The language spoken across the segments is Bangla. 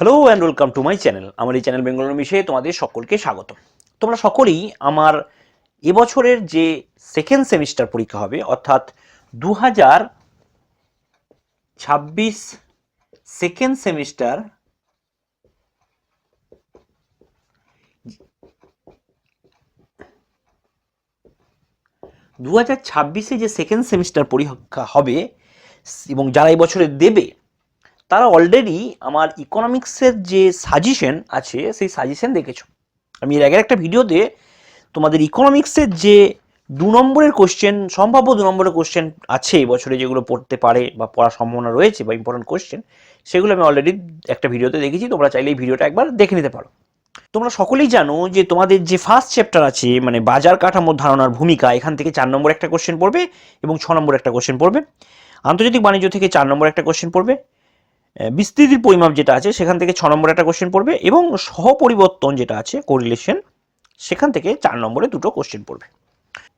Hello and welcome to my channel আমার এই চ্যানেল বেঙ্গল মিশে তোমাদের সকলকে স্বাগত তোমরা সকলেই আমার এবছরের যে সেকেন্ড সেমিস্টার পরীক্ষা হবে, অর্থাৎ দু হাজার ছাব্বিশ সেকেন্ড সেমিস্টার দু হাজার ছাব্বিশে যে সেকেন্ড সেমিস্টার পরীক্ষা হবে এবং যারা এই বছরে দেবে তারা অলরেডি আমার ইকোনমিক্সের যে সাজেশন আছে, সেই সাজেশন দেখেছ। আমি এর আগের একটা ভিডিওতে তোমাদের ইকোনমিক্সের যে দু নম্বরের কোশ্চেন সম্ভাব্য দু নম্বরের কোশ্চেন আছে বছরে যেগুলো পড়তে পারে বা পড়ার সম্ভাবনা রয়েছে বা ইম্পর্টেন্ট কোশ্চেন সেগুলো আমি অলরেডি একটা ভিডিওতে দেখেছি। তোমরা চাইলে এই ভিডিওটা একবার দেখে নিতে পারো। তোমরা সকলেই জানো যে তোমাদের যে ফার্স্ট চ্যাপ্টার আছে মানে বাজার কাঠামোর ধারণার ভূমিকা, এখান থেকে চার নম্বর একটা কোশ্চেন পড়বে এবং ছ নম্বর একটা কোশ্চেন পড়বে। আন্তর্জাতিক বাণিজ্য থেকে চার নম্বর একটা কোশ্চেন পড়বে। বিস্তৃতির পরিমাপ যেটা আছে, সেখান থেকে ছ নম্বরে একটা কোশ্চেন পড়বে এবং সহপরিবর্তন যেটা আছে কোরিলেশন সেখান থেকে চার নম্বরে দুটো কোশ্চেন পড়বে।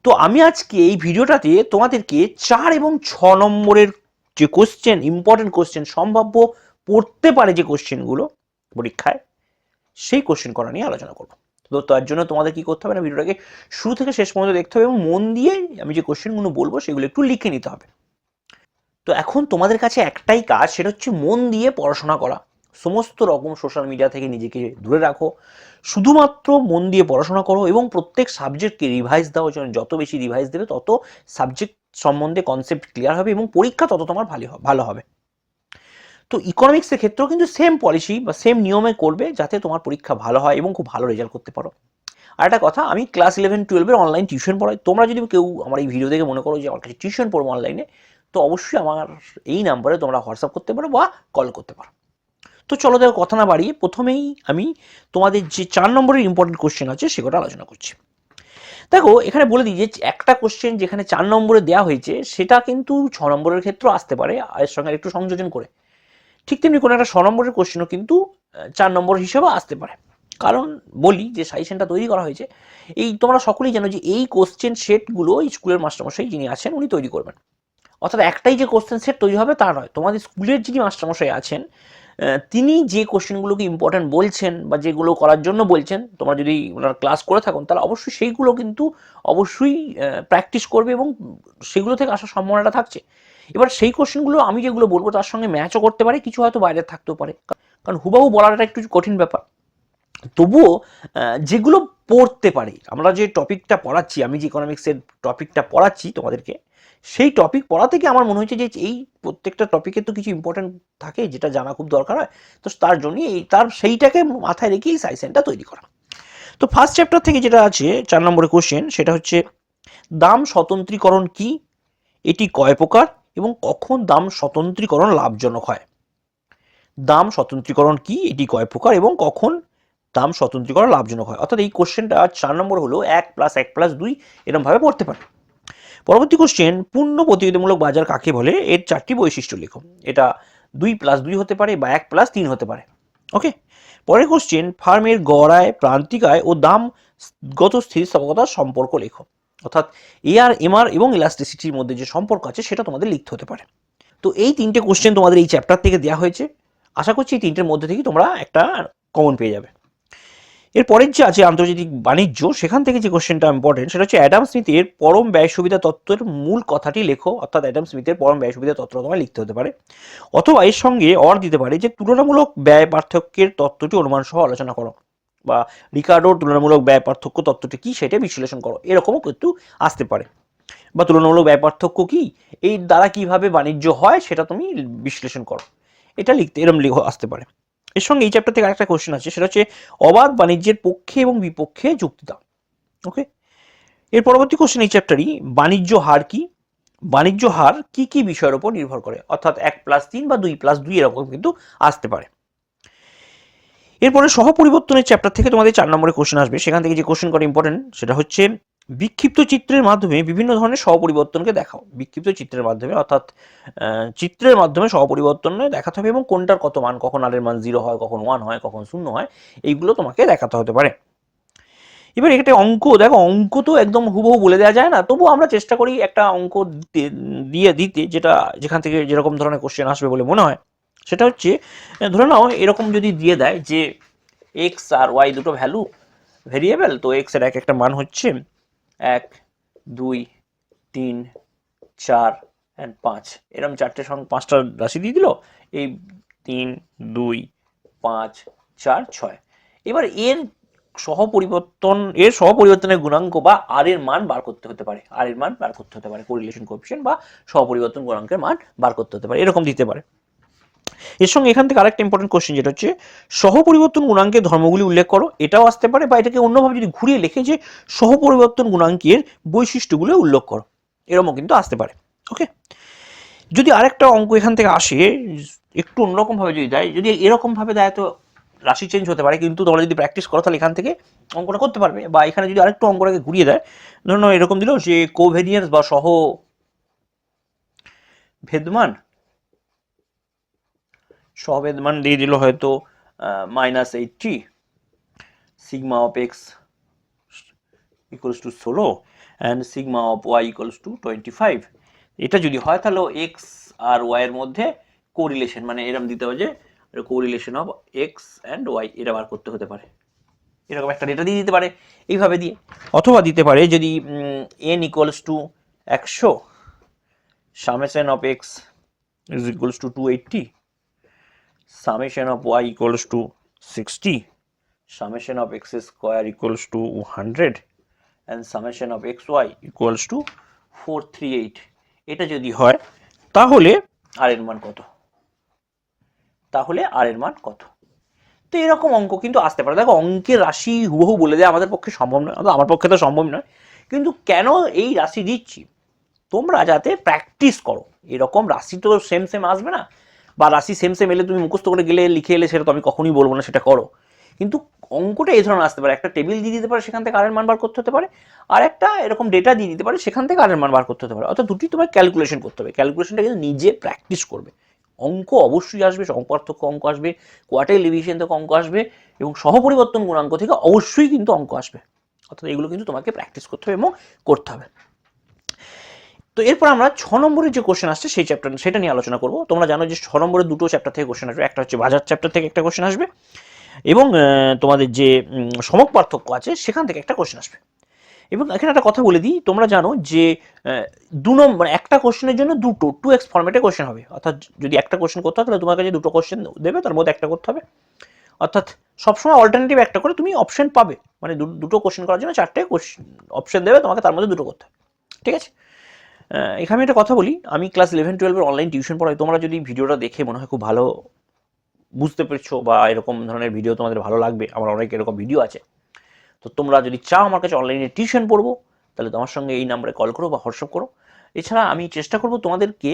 তো আমি আজকে এই ভিডিওটাতে তোমাদেরকে চার এবং ছ নম্বরের যে কোশ্চেন ইম্পর্টেন্ট কোশ্চেন সম্ভাব্য পড়তে পারে যে কোশ্চেনগুলো পরীক্ষায়, সেই কোশ্চেন করা নিয়ে আলোচনা করব। তো তার জন্য তোমাদের কি করতে হবে না, ভিডিওটাকে শুরু থেকে শেষ পর্যন্ত দেখতে হবে এবং মন দিয়ে আমি যে কোশ্চেনগুলো বলব, সেগুলো একটু লিখে নিতে হবে। তো এখন তোমাদের কাছে একটাই কাজ, সেটা হচ্ছে মন দিয়ে পড়াশোনা করা। সমস্ত রকম সোশ্যাল মিডিয়া থেকে নিজেকে দূরে রাখো। শুধুমাত্র মন দিয়ে পড়াশোনা করো এবং প্রত্যেক সাবজেক্টকে রিভাইজ দাও যত বেশি রিভাইজ দেবে, তত সাবজেক্ট সম্বন্ধে কনসেপ্ট ক্লিয়ার হবে এবং পরীক্ষা তত তোমার ভালো ভালো হবে। তো ইকোনমিক্সের ক্ষেত্রেও কিন্তু সেম পলিসি বা সেম নিয়মে করবে, যাতে তোমার পরীক্ষা ভালো হয় এবং খুব ভালো রেজাল্ট করতে পারো। আর একটা কথা, আমি ক্লাস ইলেভেন টুয়েলভের অনলাইন টিউশন পড়াই। তোমরা যদি কেউ আমার এই ভিডিও দেখে মনে করো যে, আমার কাছে টিউশন পড়ব অনলাইনে তো অবশ্যই আমার এই নাম্বারে তোমরা হোয়াটসঅ্যাপ করতে পারো বা কল করতে পারো। তো চলো দেখো কথা না বাড়িয়ে প্রথমেই আমি তোমাদের যে চার নম্বরের ইম্পর্টেন্ট কোশ্চেন আছে সেটা আলোচনা করছি। দেখো, এখানে বলে দিই যে একটা কোশ্চেন যেখানে চার নম্বরে দেওয়া হয়েছে, সেটা কিন্তু ছ নম্বরের ক্ষেত্রেও আসতে পারে এর সঙ্গে একটু সংযোজন করে। ঠিক তেমনি কোনো একটা ছ নম্বরের কোশ্চেনও কিন্তু চার নম্বর হিসেবে আসতে পারে। কারণ বলি যে সাজেশনটা তৈরি করা হয়েছে, এই তোমরা সকলেই জানো যে এই কোশ্চেন সেটগুলো স্কুলের মাস্টারমশাই যিনি আছেন, উনি তৈরি করবেন। অর্থাৎ একটাই যে কোশ্চেন সেট তৈরি হবে তা নয়। তোমাদের স্কুলের যিনি মাস্টারমশাই আছেন তিনি যে কোশ্চেনগুলোকে ইম্পর্ট্যান্ট বলছেন বা যেগুলো করার জন্য বলছেন, তোমরা যদি ওনার ক্লাস করে থাকুন তাহলে অবশ্যই সেইগুলো কিন্তু অবশ্যই প্র্যাকটিস করবে এবং সেগুলো থেকে আসার সম্ভাবনাটা থাকছে। এবার সেই কোশ্চেনগুলো আমি যেগুলো বলব তার সঙ্গে ম্যাচও করতে পারে, কিছু হয়তো বাইরে থাকতেও পারে। কারণ হুবাহু বলাটা একটু কঠিন ব্যাপার। তবুও যেগুলো পড়তে পারে, আমরা যে টপিকটা পড়াচ্ছি, আমি যে ইকোনমিক্সের টপিকটা পড়াচ্ছি তোমাদেরকে সেই টপিক পড়া থেকে আমার মনে হয়েছে যে এই প্রত্যেকটা টপিকে তো কিছু ইম্পর্টেন্ট থাকে যেটা জানা খুব দরকার হয়। তো তার জন্যই এই তার সেইটাকে মাথায় রেখে এই সাইসেনটা তৈরি করা। তো ফার্স্ট চ্যাপ্টার থেকে যেটা আছে, চার নম্বরের কোশ্চেন সেটা হচ্ছে দাম স্বতন্ত্রীকরণ কি? এটি কয় প্রকার এবং কখন দাম স্বতন্ত্রীকরণ লাভজনক হয়? দাম স্বতন্ত্রীকরণ কি? এটি কয় প্রকার এবং কখন দাম স্বতন্ত্রীকরণ লাভজনক হয়? অর্থাৎ এই কোশ্চেনটা চার নম্বর হলো এক প্লাস এক প্লাস দুই এরমভাবে পড়তে পারে। পরবর্তী কোশ্চেন পূর্ণ প্রতিযোগিতামূলক বাজার কাকে বলে? এর চারটি বৈশিষ্ট্য লেখো। এটা দুই প্লাস দুই হতে পারে বা এক প্লাস তিন হতে পারে। ওকে পরের কোশ্চেন ফার্মের গড় আয় প্রান্তিক আয় ও দামগত স্থিতিস্থাপকতার সম্পর্ক লেখো। অর্থাৎ এআর এমআর এবং ইলাস্টিসিটির মধ্যে যে সম্পর্ক আছে, সেটা তোমাদের লিখতে হতে পারে। তো এই তিনটে কোশ্চেন তোমাদের এই চ্যাপ্টার থেকে দেওয়া হয়েছে। আশা করছি এই তিনটের মধ্যে থেকে তোমরা একটা কমন পেয়ে যাবে। এর পরের যে আছে আন্তর্জাতিক বাণিজ্য, সেখান থেকে যে কোশ্চেনটা ইম্পর্টেন্ট সেটা হচ্ছে অ্যাডাম স্মিথের পরম ব্যয় সুবিধা তত্ত্বের মূল কথাটি লেখো। অর্থাৎ অ্যাডাম স্মিথের পরম ব্যয় সুবিধা তত্ত্ব তোমায় লিখতে হতে পারে। অথবা এর সঙ্গে অর দিতে পারে যে তুলনামূলক ব্যয় পার্থক্যের তত্ত্বটি অনুমান সহ আলোচনা করো। বা রিকার্ডোর তুলনামূলক ব্যয় পার্থক্য তত্ত্বটি কি সেটা বিশ্লেষণ করো। এরকমও কিন্তু আসতে পারে। বা তুলনামূলক ব্যয় পার্থক্য কি? এই দ্বারা কীভাবে বাণিজ্য হয় সেটা তুমি বিশ্লেষণ করো। এটা লিখতে এরম লিখো আসতে পারে। এর সঙ্গে এই চ্যাপ্টার থেকে আরেকটা কোশ্চেন আছে, সেটা হচ্ছে অবাধ বাণিজ্যের পক্ষে এবং বিপক্ষে যুক্তি দাও ওকে এর পরবর্তী কোশ্চেন এই চ্যাপ্টারই বাণিজ্য হার কি? বাণিজ্য হার কি কি বিষয়ের উপর নির্ভর করে? অর্থাৎ এক প্লাস তিন বা দুই প্লাস দুই এরকম কিন্তু আসতে পারে। এরপরে সহ পরিবর্তনের চ্যাপ্টার থেকে তোমাদের চার নম্বরে কোশ্চেন আসবে, সেখান থেকে যে কোশ্চেন করা ইম্পর্টেন্ট সেটা হচ্ছে বিক্ষিপ্ত চিত্রের মাধ্যমে বিভিন্ন ধরনের সহপরিবর্তনকে দেখাও। বিক্ষিপ্ত চিত্রের মাধ্যমে, অর্থাৎ চিত্রের মাধ্যমে সহপরিবর্তনে দেখাতে হবে এবং কোনটার কত মান, কখন আর এর মান জিরো হয়, কখন ওয়ান হয়, কখন শূন্য হয়, এইগুলো তোমাকে দেখাতে হতে পারে। এবার একটা অঙ্ক, দেখো, অঙ্ক তো একদম হুবহু বলে দেওয়া যায় না তবু আমরা চেষ্টা করি একটা অঙ্ক দিয়ে দিতে, যেটা যেখান থেকে যেরকম ধরনের কোশ্চেন আসবে বলে মনে হয়। সেটা হচ্ছে ধরে নাও, এরকম যদি দিয়ে দেয় যে এক্স আর ওয়াই দুটো ভ্যালু ভেরিয়েবল তো এক্সের এক একটা মান হচ্ছে এক, দুই, তিন, চার অ্যান্ড পাঁচ। এরকম চারটে সঙ্গে পাঁচটা রাশি দিয়ে দিল। এই তিন, দুই, পাঁচ, চার, ছয়। এবার এর সহ পরিবর্তন এর সহ পরিবর্তনের গুণাঙ্ক বা আর এর মান বার করতে হতে পারে। আর এর মান বার করতে হতে পারে। কোরিলেশন কোএফিসিয়েন্ট বা সহ পরিবর্তন গুণাঙ্কের মান বার করতে হতে পারে। এরকম দিতে পারে। এর সঙ্গে এখান থেকে আরেকটা ইম্পর্টেন্ট কোশ্চেন যেটা হচ্ছে সহ পরিবর্তন গুণাঙ্কের ধর্মগুলি উল্লেখ করো। এটাও আসতে পারে বা এটাকে অন্যভাবে যদি ঘুরিয়ে লেখে যে সহপরিবর্তন গুণাঙ্কের বৈশিষ্ট্যগুলো উল্লেখ করো। এরকমও কিন্তু আসতে পারে ওকে যদি আরেকটা অঙ্ক এখান থেকে আসে, একটু অন্যরকমভাবে যদি দেয়, যদি এরকমভাবে দেয় তো রাশি চেঞ্জ হতে পারে, কিন্তু তোমরা যদি প্র্যাকটিস করো তাহলে এখান থেকে অঙ্কটা করতে পারবে। বা এখানে যদি আরেকটু অঙ্কটাকে ঘুরিয়ে দেয় ধরুন এরকম দিল যে কোভেরিয়েন্স বা সহ ভেদমান সহভেদমান দিয়ে দিল হয়তো minus eighty sigma of X equals to ষোলো and sigma of Y equals to twenty five এটা যদি হয় তাহলে এক্স আর ওয়াই এর মধ্যে কোরিলেশন মানে এরকম দিতে হবে যে correlation of X and Y এটা বার করতে হতে পারে। এরকম একটা ডেটা দিয়ে দিতে পারে, এইভাবে দিয়ে। অথবা দিতে পারে যদি এন ইকুয়ালস টু একশো summation of X is equals to two eighty summation of y equals to 60 summation of x square equals to 100 and summation of xy equals to 438 এটা যদি হয়, তাহলে আর এর মান কত? তাহলে আর এর মান কত? তো এরকম অঙ্ক কিন্তু আসতে পারে। দেখো, অঙ্কের রাশি হুবহু বলে দেয় আমাদের পক্ষে সম্ভব নয় আমার পক্ষে তো সম্ভব নয়। কিন্তু কেন এই রাশি দিচ্ছি? তোমরা যাতে প্র্যাকটিস করো। এরকম রাশি তো সেম সেম আসবে না। বা রাশি সেম সেম এলে তুমি মুখস্থ করে গেলে, লিখে এলে, সেটা তো আমি কখনোই বলব না, সেটা করো। কিন্তু অঙ্কটা এই ধরনের আসতে পারে। একটা টেবিল দিয়ে দিতে পারে, সেখান থেকে আরের মান বার করতে হতে পারে। আর একটা এরকম ডেটা দিয়ে দিতে পারে, সেখান থেকে আরের মান বার করতে হতে পারে। অর্থাৎ দুটি তোমার ক্যালকুলেশন করতে হবে। ক্যালকুলেশনটা কিন্তু নিজে প্র্যাকটিস করবে। অঙ্ক অবশ্যই আসবে সম্পার্থক্য অঙ্ক আসবে কোয়ার্টার লিভিশন থেকে অঙ্ক আসবে, এবং সহপরিবর্তন গুণাঙ্ক থেকে অবশ্যই কিন্তু অঙ্ক আসবে। অর্থাৎ এগুলো কিন্তু তোমাকে প্র্যাকটিস করতে হবে এবং করতে হবে। তো এরপর আমরা ছ নম্বরের যে কোশ্চেন আসছে, সেই চ্যাপ্টার সেটা নিয়ে আলোচনা করব। তোমরা জানো যে ছ নম্বরের দুটো চ্যাপ্টার থেকে কোশ্চেন আসবে। একটা হচ্ছে বাজার চ্যাপ্টার থেকে একটা কোশ্চেন আসবে। এবং তোমাদের যে সমক পার্থক্য আছে, সেখান থেকে একটা কোশ্চেন আসবে। এবং এখানে একটা কথা বলে দিই, তোমরা জানো যে দু নম্বর একটা কোশ্চেনের জন্য দুটো টু এক্স ফর্মেটে কোশ্চেন হবে। অর্থাৎ যদি একটা কোশ্চেন করতে হয়, তাহলে তোমার কাছে দুটো কোশ্চেন দেবে, তার মধ্যে একটা করতে হবে। অর্থাৎ সবসময় অল্টারনেটিভ একটা করে তুমি অপশন পাবে। মানে দুটো কোশ্চেন করার জন্য চারটে কোশ্চেন অপশন দেবে, তোমাকে তার মধ্যে দুটো করতে হবে। ঠিক আছে? এখানে আমি একটা কথা বলি। আমি ক্লাস ইলেভেন টুয়েলভের অনলাইন টিউশন পড়াই। তোমরা যদি ভিডিওটা দেখে মনে হয় খুব ভালো বুঝতে পেরেছ বা এরকম ধরনের ভিডিও তোমাদের ভালো লাগবে, আমার অনেক এরকম ভিডিও আছে। তো তোমরা যদি চাও আমার কাছে অনলাইনে টিউশন পড়ব, তাহলে তোমার সঙ্গে এই নাম্বারে কল করো বা হোয়াটসঅ্যাপ করো। এছাড়া আমি চেষ্টা করব তোমাদেরকে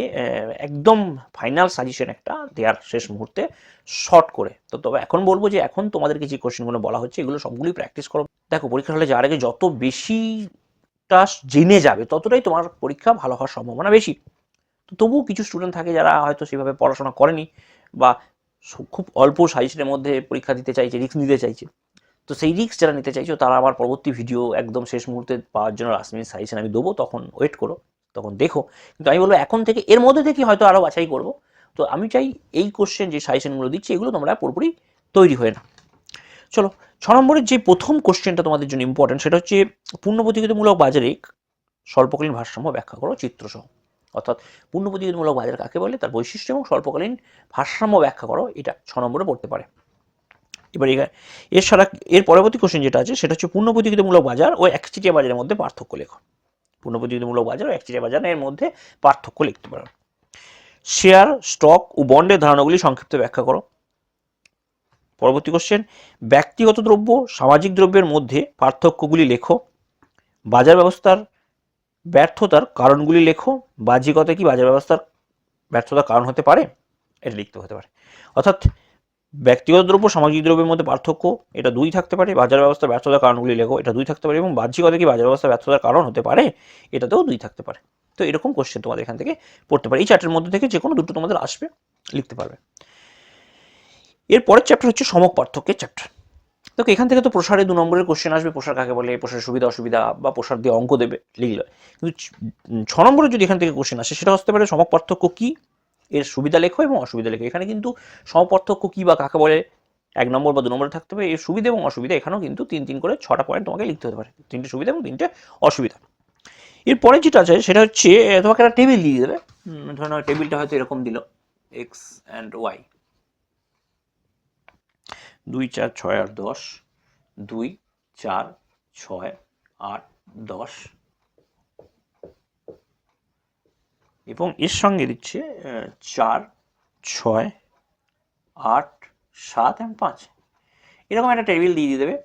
একদম ফাইনাল সাজেশন একটা দেওয়ার শেষ মুহূর্তে শর্ট করে। তো তবে এখন বলব যে এখন তোমাদেরকে যে কোশ্চেনগুলো বলা হচ্ছে, এগুলো সবগুলোই প্র্যাকটিস করো। দেখো পরীক্ষা হলে যাওয়ার আগে যত বেশি টা জেনে যাবে, ততটাই তোমার পরীক্ষা ভালো হওয়ার সম্ভাবনা বেশি। তো তবুও কিছু স্টুডেন্ট থাকে যারা হয়তো সেভাবে পড়াশোনা করেনি বা খুব অল্প সাজেশনের মধ্যে পরীক্ষা দিতে চাইছে রিস্ক নিতে চাইছে। তো সেই রিস্ক যারা নিতে চাইছো, তারা আমার পরবর্তী ভিডিও একদম শেষ মুহূর্তে পাওয়ার জন্য লাস্ট মিনিট সাজেশন আমি দেবো, তখন ওয়েট করো, তখন দেখো। কিন্তু আমি বলব, এখন থেকে এর মধ্যে থেকে হয়তো আরও বাছাই করব। তো আমি চাই এই কোশ্চেন যে সাজেশনগুলো দিচ্ছি, এগুলো তোমরা পুরোপুরি তৈরি হয়ে না চলো, ছ নম্বরের যে প্রথম কোশ্চেনটা তোমাদের জন্য ইম্পর্টেন্ট সেটা হচ্ছে পূর্ণ প্রতিযোগিতামূলক বাজারে স্বল্পকালীন ভারসাম্য ব্যাখ্যা করো, চিত্রসহ। অর্থাৎ পূর্ণ প্রতিযোগিতামূলক বাজার কাকে বলে? তার বৈশিষ্ট্য এবং স্বল্পকালীন ভারসাম্য ব্যাখ্যা করো, এটা ছ নম্বরে পড়তে পারে। এবার এর সারা, এর পরবর্তী কোশ্চেন যেটা আছে, সেটা হচ্ছে পূর্ণ প্রতিযোগিতামূলক বাজার ও একচেটিয়া বাজারের মধ্যে পার্থক্য লেখো। পূর্ণ প্রতিযোগিতামূলক বাজার ও একচেটিয়া বাজারের মধ্যে পার্থক্য লিখতে পারো। শেয়ার, স্টক ও বন্ডের ধারণাগুলি সংক্ষিপ্ত ব্যাখ্যা করো। পরবর্তী কোশ্চেন ব্যক্তিগত দ্রব্য, সামাজিক দ্রব্যের মধ্যে পার্থক্যগুলি লেখো। বাজার ব্যবস্থার ব্যর্থতার কারণগুলি লেখো। বাহ্যিকতা কি বাজার ব্যবস্থার ব্যর্থতার কারণ হতে পারে? এটা লিখতে হতে পারে। অর্থাৎ ব্যক্তিগত দ্রব্য, সামাজিক দ্রব্যের মধ্যে পার্থক্য, এটা দুই থাকতে পারে। বাজার ব্যবস্থার ব্যর্থতার কারণগুলি লেখো, এটা দুই থাকতে পারে। এবং বাহ্যিকতা কি বাজার ব্যবস্থার ব্যর্থতার কারণ হতে পারে? এটাতেও দুই থাকতে পারে। তো এরকম কোশ্চেন তোমাদের এখান থেকে পড়তে পারে। এই চারটের মধ্যে থেকে যে কোনো দুটো তোমাদের আসবে, লিখতে পারবে। এর পরের চ্যাপ্টার হচ্ছে সমক পার্থক্যের চ্যাপ্টার দেখো, এখান থেকে তো প্রসারে দু নম্বরের কোশ্চেন আসবে, প্রসার কাকে বলে, প্রসারের সুবিধা, অসুবিধা বা প্রসার দিয়ে অঙ্ক দেবে, লিখলে। কিন্তু ছ- নম্বরের যদি এখান থেকে কোশ্চেন আসে, সেটা আসতে পারে সমক পার্থক্য কি, এর সুবিধা লেখো এবং অসুবিধা লেখো। এখানে কিন্তু সমপার্থক্য কী বা কাকে বলে, এক নম্বর বা দু নম্বরে থাকতে হবে, এর সুবিধা এবং অসুবিধা এখানেও কিন্তু তিন তিন করে ছটা পয়েন্ট তোমাকে লিখতে হতে পারে। তিনটে সুবিধা এবং তিনটে অসুবিধা। এরপরে যেটা আছে, সেটা হচ্ছে তোমাকে একটা টেবিল দিয়ে দেবে। ধরে টেবিলটা হয়তো এরকম দিল এক্স অ্যান্ড ওয়াই দুই চার ছয় আট দশ, দুই চার ছয় আট দশ। এবং এর সঙ্গে দিচ্ছে চার, ছয়, আট, সাত এবং পাঁচ। এরকম একটা টেবিল দিয়ে দিয়ে দেবে।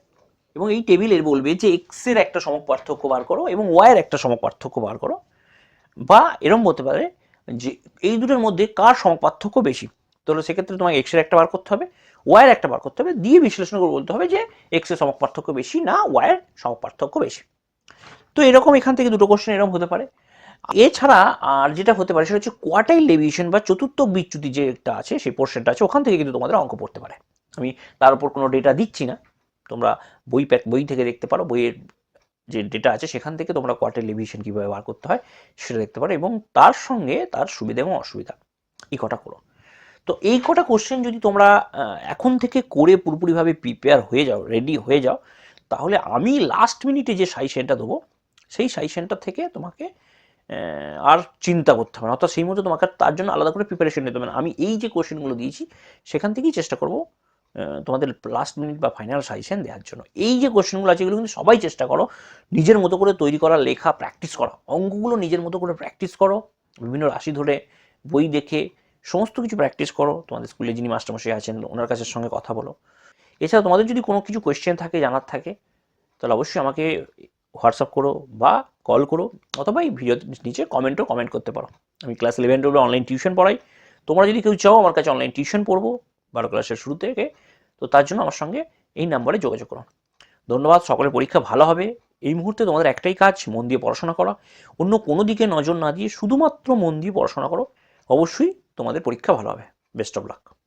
এবং এই টেবিলের বলবে যে এক্সের একটা সমক পার্থক্য বার করো এবং ওয়াইয়ের একটা সমক পার্থক্য বার করো। বা এরকম বলতে পারে যে এই দুটোর মধ্যে কার সমক পার্থক্য বেশি? তাহলে সেক্ষেত্রে তোমাকে এক্সের একটা বার করতে হবে ওয়াইয়ের একটা বার করতে হবে, দিয়ে বিশ্লেষণ করে বলতে হবে যে এক্সের সমক পার্থক্য বেশি না ওয়াইয়ের সমক পার্থক্য বেশি। তো এরকম এখান থেকে দুটো কোশ্চেন এরকম হতে পারে। এছাড়া আর যেটা হতে পারে সেটা হচ্ছে কোয়াটাইল ডেভিয়েশন বা চতুর্থ বিচ্যুতি যেটা আছে, সেই পোর্শনটা আছে, ওখান থেকে কিন্তু তোমাদের অঙ্ক পড়তে পারে। আমি তার উপর কোনো ডেটা দিচ্ছি না। তোমরা বই প্যাক বই থেকে দেখতে পারো, বইয়ের যে ডেটা আছে, সেখান থেকে তোমরা কোয়ার্টার ডেভিয়েশন কীভাবে বার করতে হয়, সেটা দেখতে পারো এবং তার সঙ্গে তার সুবিধা এবং অসুবিধা এই কটা করো। তো এই কটা কোশ্চেন যদি তোমরা এখন থেকে করে পুরোপুরিভাবে প্রিপেয়ার হয়ে যাও রেডি হয়ে যাও, তাহলে আমি লাস্ট মিনিটে যে সাইশনটা দেবো, সেই সাইশনটা থেকে তোমাকে আর চিন্তা করতে হবে না। অর্থাৎ সেই মতো তোমাকে তার জন্য আলাদা করে প্রিপারেশন নিতে হবে না। আমি এই যে কোশ্চেনগুলো দিয়েছি, সেখান থেকেই চেষ্টা করব তোমাদের লাস্ট মিনিট বা ফাইনাল সাজেশন দেওয়ার জন্য। এই যে কোশ্চেনগুলো আছে, এগুলো কিন্তু সবাই চেষ্টা করো, নিজের মতো করে তৈরি করা, লেখা প্র্যাকটিস করা। অঙ্কগুলো নিজের মতো করে প্র্যাকটিস করো। বিভিন্ন রাশি ধরে বই দেখে সমস্ত কিছু প্র্যাকটিস করো। তোমাদের স্কুলে যিনি মাস্টারমশাই আছেন, ওনার কাছের সঙ্গে কথা বলো। এছাড়া তোমাদের যদি কোনো কিছু কোয়েশ্চেন থাকে, জানার থাকে, তাহলে অবশ্যই আমাকে হোয়াটসঅ্যাপ করো বা কল করো, অথবা এই ভিডিও নিচে কমেন্টও কমেন্ট করতে পারো। আমি ক্লাস ইলেভেন টুয়েলভে অনলাইন টিউশন পড়াই। তোমরা যদি কেউ চাও আমার কাছে অনলাইন টিউশন পড়ব, বারো ক্লাসের শুরু থেকে, তো তার জন্য আমার সঙ্গে এই নাম্বারে যোগাযোগ করো। ধন্যবাদ, সকলের পরীক্ষা ভালো হবে। এই মুহূর্তে তোমাদের একটাই কাজ, মন দিয়ে পড়াশোনা করা। অন্য কোনো দিকে নজর না দিয়ে শুধুমাত্র মন দিয়ে পড়াশোনা করো। অবশ্যই তোমাদের পরীক্ষা ভালো হবে. Best of luck